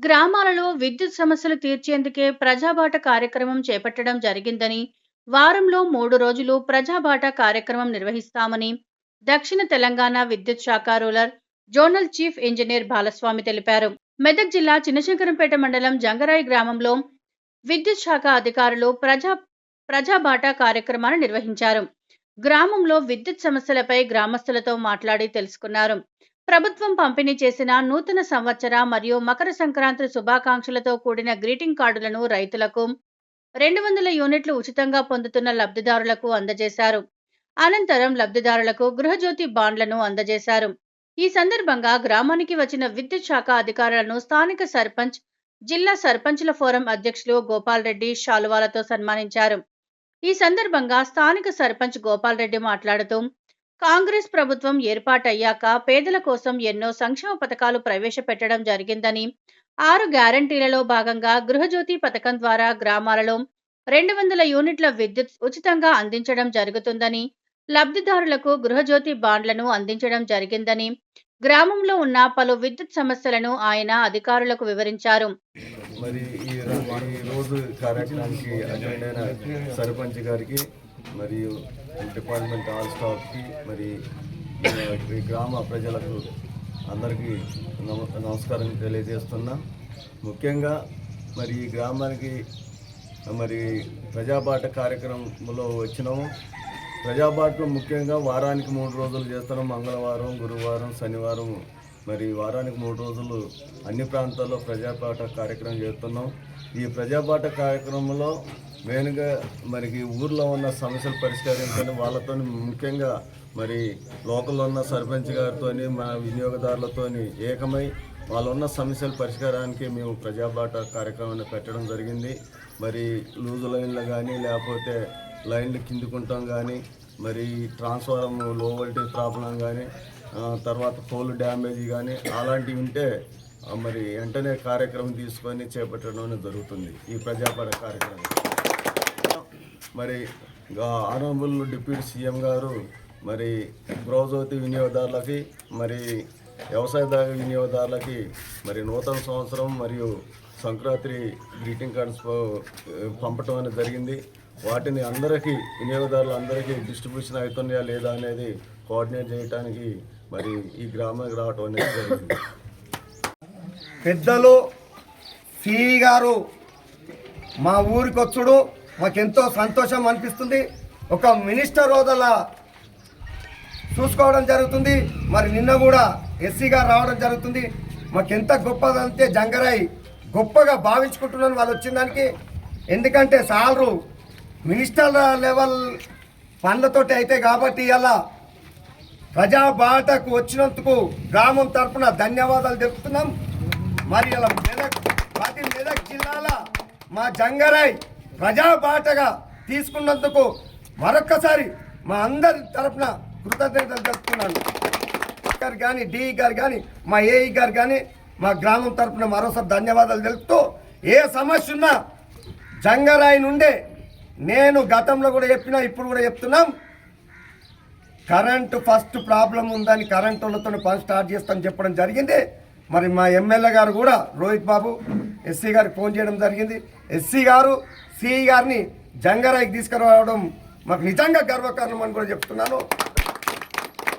గ్రామాలలో విద్యుత్ సమస్యలు తీర్చేందుకే ప్రజాబాట కార్యక్రమం చేపట్టడం జరిగిందని వారంలో మూడు రోజులు ప్రజాబాట కార్యక్రమం నిర్వహిస్తామని దక్షిణ తెలంగాణ విద్యుత్ శాఖ rural zonal chief engineer Balaswamy తెలిపారు. మెదక్ జిల్లా చిన్నశంకరంపేట మండలం జంగరాయి గ్రామంలో విద్యుత్ శాఖ అధికారులు ప్రజా ప్రజాబాట కార్యక్రమాన్ని నిర్వహించారు. గ్రామంలో విద్యుత్ సమస్యలపై గ్రామస్తులతో మాట్లాడి తెలుసుకున్నారు. ప్రభుత్వం పంపిణీ చేసిన నూతన సంవత్సర మరియు మకర సంక్రాంతి శుభాకాంక్షలతో కూడిన గ్రీటింగ్ కార్డులను రైతులకు రెండు వందల యూనిట్లు ఉచితంగా పొందుతున్న లబ్ధిదారులకు అందజేశారు. అనంతరం లబ్ధిదారులకు గృహజ్యోతి బాండ్లను అందజేశారు. ఈ సందర్భంగా గ్రామానికి వచ్చిన విద్యుత్ శాఖ అధికారులను స్థానిక సర్పంచ్ జిల్లా సర్పంచుల ఫోరం అధ్యక్షులు గోపాల్ రెడ్డి శాలువాలతో సన్మానించారు. ఈ సందర్భంగా స్థానిక సర్పంచ్ గోపాల్ రెడ్డి మాట్లాడుతూ కాంగ్రెస్ ప్రభుత్వం ఏర్పాటయ్యాక పేదల కోసం ఎన్నో సంక్షేమ పథకాలు ప్రవేశపెట్టడం జరిగిందని ఆరు గ్యారంటీలలో భాగంగా గృహజ్యోతి పథకం ద్వారా గ్రామాలలో రెండు వందల యూనిట్ల విద్యుత్ ఉచితంగా అందించడం జరుగుతుందని లబ్ధిదారులకు గృహజ్యోతి బాండ్లను అందించడం జరిగిందని గ్రామంలో ఉన్న పలు విద్యుత్ సమస్యలను ఆయన అధికారులకు వివరించారు. మరి ఈ రోజు కార్యక్రమానికి అటెండ్ అయిన సర్పంచ్ గారికి మరియు డిపార్ట్మెంట్ ఆల్ స్టాఫ్కి మరి ఈ గ్రామ ప్రజలకు అందరికీ నమ నమస్కారం తెలియజేస్తున్నా. ముఖ్యంగా మరి ఈ గ్రామానికి మరి ప్రజాబాట కార్యక్రమంలో వచ్చినాము. ప్రజాబాటలో ముఖ్యంగా వారానికి మూడు రోజులు చేస్తున్నాం మంగళవారం గురువారం శనివారం మరి వారానికి మూడు రోజులు అన్ని ప్రాంతాల్లో ప్రజాపాట కార్యక్రమం చేస్తున్నాం. ఈ ప్రజాపాట కార్యక్రమంలో మెయిన్గా మరి ఊర్లో ఉన్న సమస్యలు పరిష్కరించని వాళ్ళతో ముఖ్యంగా మరి లోకల్లో ఉన్న సర్పంచ్ గారితో మా వినియోగదారులతో ఏకమై వాళ్ళు ఉన్న సమస్యల పరిష్కారానికి మేము ప్రజాబాట కార్యక్రమాన్ని పెట్టడం జరిగింది. మరి లూజు లైన్లు కానీ లేకపోతే లైన్లు కిందుకుంటాం కానీ మరి ట్రాన్స్ఫారం లో వోల్టేజ్ ప్రాబ్లం కానీ తర్వాత పోల్ డ్యామేజ్ కానీ అలాంటివి ఉంటే మరి వెంటనే కార్యక్రమం తీసుకొని చేపట్టడం జరుగుతుంది ఈ ప్రజాపాట కార్యక్రమం. మరి ఆనరబుల్ డిప్యూటీ సీఎం గారు మరి గృహజ్యోతి వినియోగదారులకి మరి వ్యవసాయదార వినియోగదారులకి మరి నూతన సంవత్సరం మరియు సంక్రాంతి గ్రీటింగ్ కార్డ్స్ పంపటం అనేది జరిగింది. వాటిని అందరికీ వినియోగదారులు అందరికీ డిస్ట్రిబ్యూషన్ అవుతున్నాయా లేదా అనేది కోఆర్డినేట్ చేయడానికి మరి ఈ గ్రామానికి రావటం అనేది జరిగింది. పెద్దలు సిఈ గారు మా ఊరికి వచ్చుడు మాకెంతో సంతోషం అనిపిస్తుంది. ఒక మినిస్టర్ హోదాలా చూసుకోవడం జరుగుతుంది. మరి నిన్న కూడా ఎస్సీ గారు రావడం జరుగుతుంది. మాకెంత గొప్పదంటే జంగరాయి గొప్పగా భావించుకుంటున్నాను వాళ్ళు వచ్చిన దానికి. ఎందుకంటే సాలరు మినిస్టర్ లెవెల్ పనులతోటి అయితే కాబట్టి ఇలా ప్రజా బాటకు వచ్చినందుకు గ్రామం తరపున ధన్యవాదాలు తెలుపుతున్నాం. మరి ఇలా మెదక్ ప్రతి మెదక్ జిల్లాల మా జంగరాయ్ ప్రజా బాటగా తీసుకున్నందుకు మరొక్కసారి మా అందరి తరపున కృతజ్ఞతలు తెలుపుతున్నాను. గారు కానీ డిఈ గారు కానీ మా ఏఈ గారు కానీ మా గ్రామం తరపున మరోసారి ధన్యవాదాలు తెలుపుతూ ఏ సమస్య ఉన్నా జంగరాయి నుండే నేను గతంలో కూడా చెప్పినా ఇప్పుడు కూడా చెప్తున్నాం. కరెంటు ఫస్ట్ ప్రాబ్లం ఉందని కరెంటు వాళ్ళతో పని స్టార్ట్ చేస్తామని చెప్పడం జరిగింది. మరి మా ఎమ్మెల్యే గారు కూడా రోహిత్ బాబు ఎస్సీ గారికి ఫోన్ చేయడం జరిగింది. ఎస్సీ గారు సిఈ గారిని జంగారాయికి తీసుకురావడం మాకు నిజంగా గర్వకారణం అని కూడా చెప్తున్నాను.